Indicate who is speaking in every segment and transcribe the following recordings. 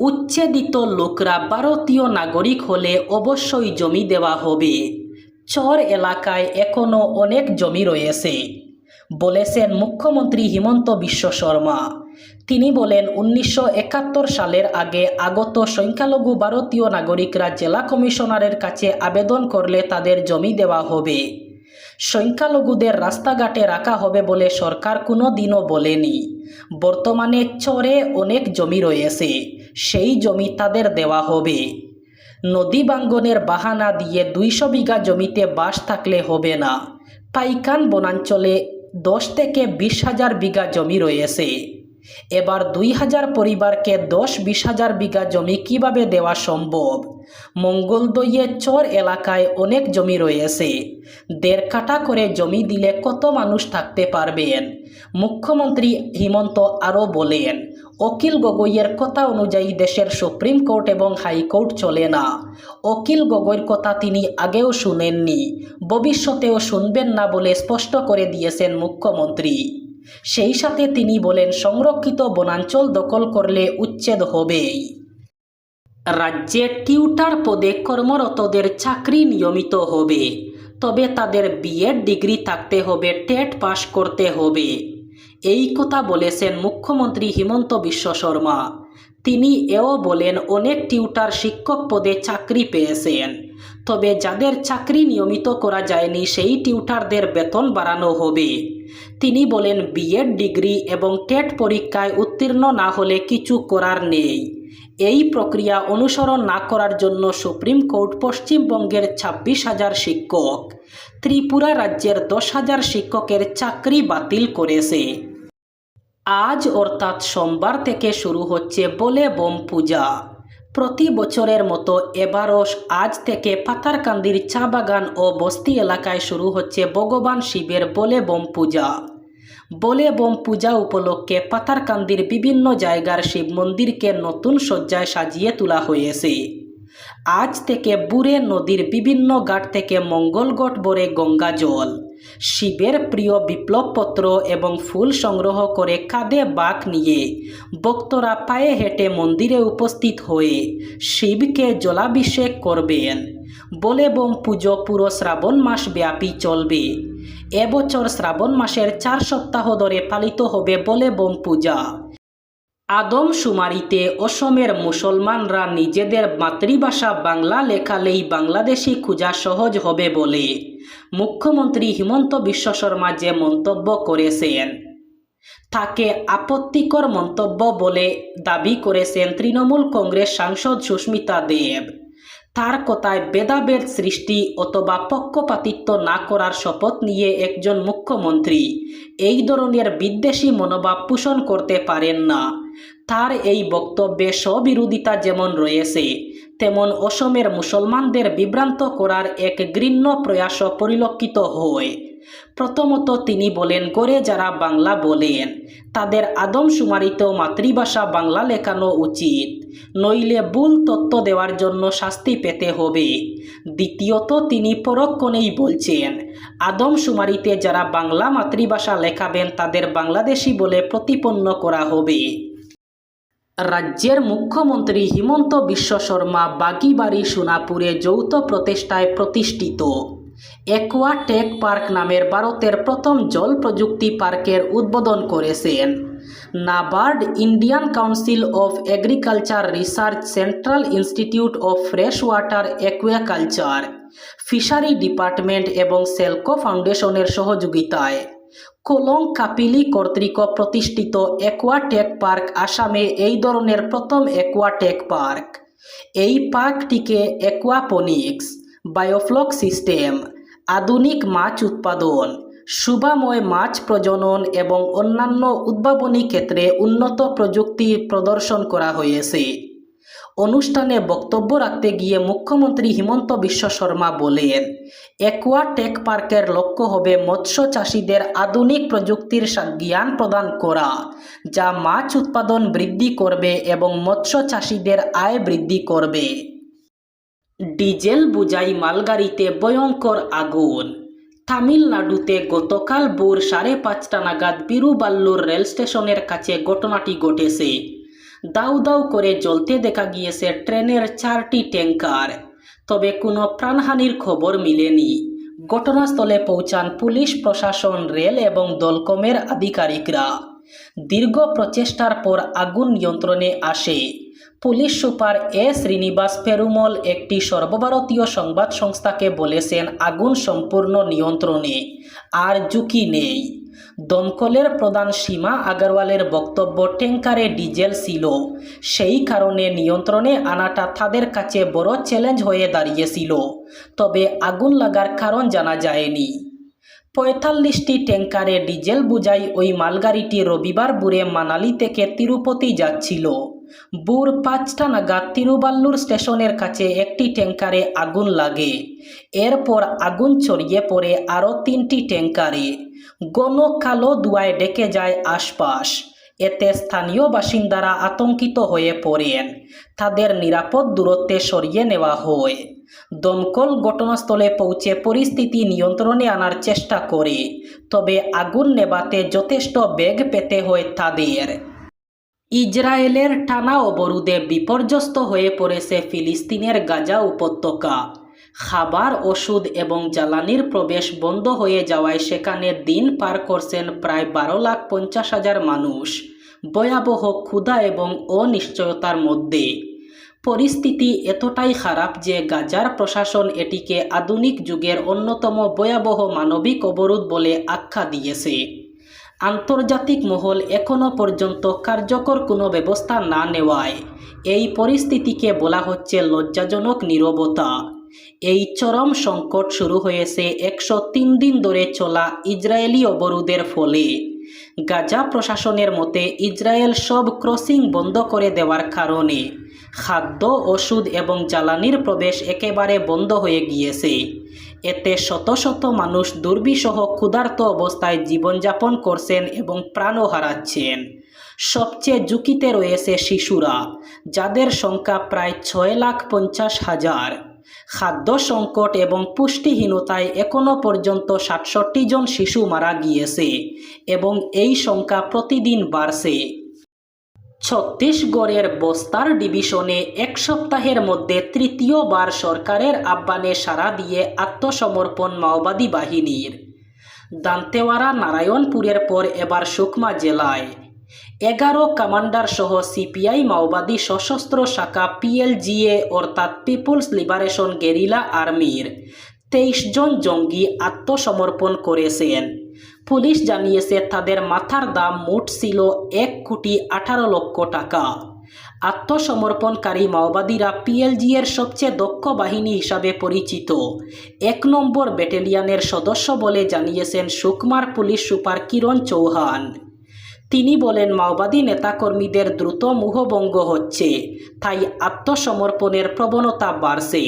Speaker 1: উচ্ছেদিত লোকরা ভারতীয় নাগরিক হলে অবশ্যই জমি দেওয়া হবে। চর এলাকায় এখনও অনেক জমি রয়েছে। বলেছেন মুখ্যমন্ত্রী হিমন্ত বিশ্ব শর্মা। তিনি বলেন, উনিশশো একাত্তর সালের আগে আগত সংখ্যালঘু ভারতীয় নাগরিকরা জেলা কমিশনারের কাছে আবেদন করলে তাদের জমি দেওয়া হবে। সংখ্যালঘুদের রাস্তাঘাটে রাখা হবে বলে সরকার কোনো দিনও বলেনি। বর্তমানে চরে অনেক জমি রয়েছে। সেই জমি তাদের দেওয়া হবে। নদী বাঙ্গনের বাহানা দিয়ে দুইশো বিঘা জমিতে বাস থাকলে হবে না। পাইকান বনাঞ্চলে দশ থেকে বিশ হাজার বিঘা জমি রয়েছে। এবার দুই হাজার পরিবারকে দশ বিশ হাজার বিঘা জমি কীভাবে দেওয়া সম্ভব? মঙ্গলদইয়ে চর এলাকায় অনেক জমি রয়েছে। দেড় কাটা করে জমি দিলে কত মানুষ থাকতে পারবেন? মুখ্যমন্ত্রী হিমন্ত আরও বলেন অকিল গগৈয়ের কথা অনুযায়ী দেশের সুপ্রিম কোর্ট এবং হাইকোর্ট চলে না। অকিল গগৈর কথা তিনি আগেও শুনেননি, ভবিষ্যতেও শুনবেন না বলে স্পষ্ট করে দিয়েছেন মুখ্যমন্ত্রী। সেই সাথে তিনি বলেন, সংরক্ষিত বনাঞ্চল দখল করলে উচ্ছেদ হবেই। রাজ্যে টিউটার পদে কর্মরতদের চাকরি নিয়মিত হবে, তবে তাদের বিএড ডিগ্রি থাকতে হবে, টেট পাশ করতে হবে। এই কথা বলেছেন মুখ্যমন্ত্রী হিমন্ত বিশ্ব শর্মা। তিনি এও বলেন, অনেক টিউটার শিক্ষক পদে চাকরি পেয়েছেন। তবে যাদের চাকরি নিয়মিত করা যায়নি, সেই টিউটারদের বেতন বাড়ানো হবে। তিনি বলেন, বিএড ডিগ্রি এবং টেট পরীক্ষায় উত্তীর্ণ না হলে কিছু করার নেই। এই প্রক্রিয়া অনুসরণ না করার জন্য সুপ্রিম কোর্ট পশ্চিমবঙ্গের ছাব্বিশ হাজার শিক্ষক, ত্রিপুরা রাজ্যের দশ হাজার শিক্ষকের চাকরি বাতিল করেছে। আজ অর্থাৎ সোমবার থেকে শুরু হচ্ছে বলে বোম পূজা। প্রতি বছরের মতো এবারও আজ থেকে পাতারকান্দির চা বাগান ও বস্তি এলাকায় শুরু হচ্ছে ভগবান শিবের বলে বোম পূজা। বলে বোম পূজা উপলক্ষে পাতারকান্দির বিভিন্ন জায়গার শিব মন্দিরকে নতুন সজ্জায় সাজিয়ে তোলা হয়েছে। আজ থেকে বুড়ে নদীর বিভিন্ন ঘাট থেকে মঙ্গলগট বরে গঙ্গা জল। শিবের প্রিয় বিপ্লবপত্র এবং ফুল সংগ্রহ করে কাঁধে বাঁক নিয়ে ভক্তরা পায়ে হেঁটে মন্দিরে উপস্থিত হয়ে শিবকে জলাভিষেক করবেন। বলে বোম পুজো পুরো শ্রাবণ মাস ব্যাপী চলবে। এবছর শ্রাবণ মাসের চার সপ্তাহ ধরে পালিত হবে বলে বোম পূজা। আদমশুমারিতে অসমের মুসলমানরা নিজেদের মাতৃভাষা বাংলা লেখালেই বাংলাদেশি খোঁজা সহজ হবে বলে মুখ্যমন্ত্রী হিমন্ত বিশ্ব শর্মা যে মন্তব্য করেছেন, তাকে আপত্তিকর মন্তব্য বলে দাবি করেছেন তৃণমূল কংগ্রেস সাংসদ সুস্মিতা দেব। তার কথায় ভেদাভেদ সৃষ্টি অথবা পক্ষপাতিত্ব না করার শপথ নিয়ে একজন মুখ্যমন্ত্রী এই ধরনের বিদ্বেষী মনোভাব পোষণ করতে পারেন না। তার এই বক্তব্যে স্ববিরোধিতা যেমন রয়েছে তেমন অসমের মুসলমানদের বিভ্রান্ত করার এক ঘৃণ্য প্রয়াসও পরিলক্ষিত হয়। প্রথমত তিনি বলেন, করে যারা বাংলা বলেন, তাদের আদমশুমারিতেও মাতৃভাষা বাংলা লেখানো উচিত। নইলে ভুল তথ্য দেওয়ার জন্য শাস্তি পেতে হবে। দ্বিতীয়ত তিনি পরক্ষণেই বলছেন, আদমশুমারিতে যারা বাংলা মাতৃভাষা লেখাবেন, তাদের বাংলাদেশি বলে প্রতিপন্ন করা হবে। রাজ্যের মুখ্যমন্ত্রী হিমন্ত বিশ্ব শর্মা বাগিবাড়ি সোনাপুরে যৌথ প্রচেষ্টায় প্রতিষ্ঠিত। একোয়া টেক পার্ক নামের ভারতের প্রথম জল প্রযুক্তি পার্কের উদ্বোধন করেছেন। NABARD Indian council of agriculture research central institute of fresh water aquaculture fishery department এবং সেলকো ফাউন্ডেশনের সহযোগিতায়। কোলং কাপিলি কর্তৃক প্রতিষ্ঠিত অ্যাকোয়াটেক পার্ক আসামে এই ধরনের প্রথম অ্যাকোয়াটেক পার্ক। এই পার্কটিকে অ্যাকোয়াপনিক্স বায়োফ্লক সিস্টেম, আধুনিক মাছ উৎপাদন শুভাময় মাছ প্রজনন এবং অন্যান্য উদ্ভাবনী ক্ষেত্রে উন্নত প্রযুক্তি প্রদর্শন করা হয়েছে। অনুষ্ঠানে বক্তব্য রাখতে গিয়ে মুখ্যমন্ত্রী হিমন্ত বিশ্ব শর্মা বলেন একোয়া টেক পার্কের লক্ষ্য হবে মৎস্য চাষিদের আধুনিক প্রযুক্তির জ্ঞান প্রদান করা, যা মাছ উৎপাদন বৃদ্ধি করবে এবং মৎস্য চাষিদের আয় বৃদ্ধি করবে। ডিজেল বোঝাই মালগাড়িতে ভয়ঙ্কর আগুন। তামিলনাড়ুতে গতকাল ভোর সাড়ে পাঁচটা নাগাদ বিরুবাল্লুর রেল স্টেশনের কাছে ঘটনাটি ঘটেছে। দাউ দাউ করে জ্বলতে দেখা গিয়েছে ট্রেনের চারটি ট্যাঙ্কার। তবে কোনো প্রাণহানির খবর মিলেনি। ঘটনাস্থলে পৌঁছান পুলিশ, প্রশাসন, রেল এবং দলকমের আধিকারিকরা। দীর্ঘ প্রচেষ্টার পর আগুন নিয়ন্ত্রণে আসে। Police super A Srinivas Perumal একটি সর্বভারতীয় সংবাদ সংস্থাকে বলেছেন, আগুন সম্পূর্ণ নিয়ন্ত্রণে, আর ঝুঁকি নেই। দমকলের প্রধান সীমা আগারওয়ালের বক্তব্য ট্যাঙ্কারে ডিজেল ছিল। সেই কারণে নিয়ন্ত্রণে আনাটা তাদের কাছে বড় চ্যালেঞ্জ হয়ে দাঁড়িয়েছিল। তবে আগুন লাগার কারণ জানা যায়নি। পঁয়তাল্লিশটি ট্যাঙ্কারে ডিজেল বুঝাই ওই মালগাড়িটি রবিবার বুড়ে মানালি থেকে তিরুপতি যাচ্ছিল। বুর পাঁচটা নাগাদ তিরুবাল্লুর স্টেশনের কাছে একটি ট্যাঙ্কারে আগুন লাগে। এরপর আগুন ছড়িয়ে পড়ে আরও তিনটি ট্যাঙ্কারে গণ কালো দুয়ায় ডেকে যায় আশপাশ। এতে স্থানীয় বাসিন্দারা আতঙ্কিত হয়ে পড়েন। তাদের নিরাপদ দূরত্বে সরিয়ে নেওয়া হয়। দমকল ঘটনাস্থলে পৌঁছে পরিস্থিতি নিয়ন্ত্রণে আনার চেষ্টা করে, তবে আগুন নেভাতে যথেষ্ট বেগ পেতে হয় তাদের। ইসরায়েলের টানা অবরোধে বিপর্যস্ত হয়ে পড়েছে ফিলিস্তিনের গাজা উপত্যকা। খাবার, ওষুধ এবং জ্বালানির প্রবেশ বন্ধ হয়ে যাওয়ায় সেখানে দিন পার করছেন প্রায় বারো লাখ পঞ্চাশ হাজার মানুষ। ভয়াবহ ক্ষুধা এবং অনিশ্চয়তার মধ্যে। পরিস্থিতি এতটাই খারাপ যে গাজার প্রশাসন এটিকে আধুনিক যুগের অন্যতম ভয়াবহ মানবিক অবরোধ বলে আখ্যা দিয়েছে। আন্তর্জাতিক মহল এখনও পর্যন্ত কার্যকর কোনো ব্যবস্থা না নেওয়ায় এই পরিস্থিতিকে বলা হচ্ছে লজ্জাজনক নীরবতা। এই চরম সংকট শুরু হয়েছে একশো তিন দিন ধরে চলা ইসরায়েলি অবরোধের ফলে। গাজা প্রশাসনের মতে, ইসরায়েল সব ক্রসিং বন্ধ করে দেওয়ার কারণে খাদ্য, ওষুধ এবং জ্বালানির প্রবেশ একেবারে বন্ধ হয়ে গিয়েছে। এতে শত শত মানুষ দুর্বিষহ, ক্ষুধার্ত অবস্থায় জীবনযাপন করছেন এবং প্রাণও হারাচ্ছেন। সবচেয়ে ঝুঁকিতে রয়েছে শিশুরা, যাদের সংখ্যা প্রায় ছয় লাখ পঞ্চাশ হাজার। খাদ্য সংকট এবং পুষ্টিহীনতায় এখনও পর্যন্ত সাতষট্টি জন শিশু মারা গিয়েছে এবং এই সংখ্যা প্রতিদিন বাড়ছে। ছত্তিশগড়ের বস্তার ডিভিশনে এক সপ্তাহের মধ্যে তৃতীয়বার সরকারের আহ্বানে সাড়া দিয়ে আত্মসমর্পণ মাওবাদী বাহিনীর। দান্তেওয়ারা নারায়ণপুরের পর এবার সুকমা জেলায়। এগারো কমান্ডার সহ সিপিআই মাওবাদী সশস্ত্র শাখা পিএলজিএ, অর্থাৎ পিপুলস লিবারেশন গেরিলা আর্মির তেইশ জন জঙ্গি আত্মসমর্পণ করেছেন। পুলিশ জানিয়েছে, তাদের মাথার দাম মোট ছিল এক কোটি আঠারো লক্ষ টাকা। আত্মসমর্পণকারী মাওবাদীরা পিএলজি এর সবচেয়ে দক্ষ বাহিনী হিসাবে পরিচিত। এক নম্বর ব্যাটালিয়নের সদস্য বলে জানিয়েছেন সুকমার পুলিশ সুপার কিরণ চৌহান। তিনি বলেন, মাওবাদী নেতাকর্মীদের দ্রুত মুহভঙ্গ হচ্ছে, তাই আত্মসমর্পণের প্রবণতা বাড়ছে।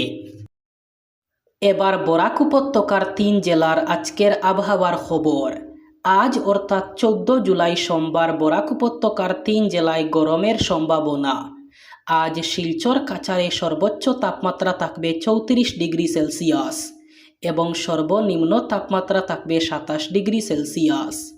Speaker 1: এবার বরাক উপত্যকার তিন জেলার আজকের আবহাওয়ার খবর। আজ অর্থাৎ চোদ্দ জুলাই সোমবার বরাক উপত্যকার তিন জেলায় গরমের সম্ভাবনা। আজ শিলচর কাছারে সর্বোচ্চ তাপমাত্রা থাকবে চৌত্রিশ ডিগ্রি সেলসিয়াস এবং সর্বনিম্ন তাপমাত্রা থাকবে সাতাশ ডিগ্রি সেলসিয়াস।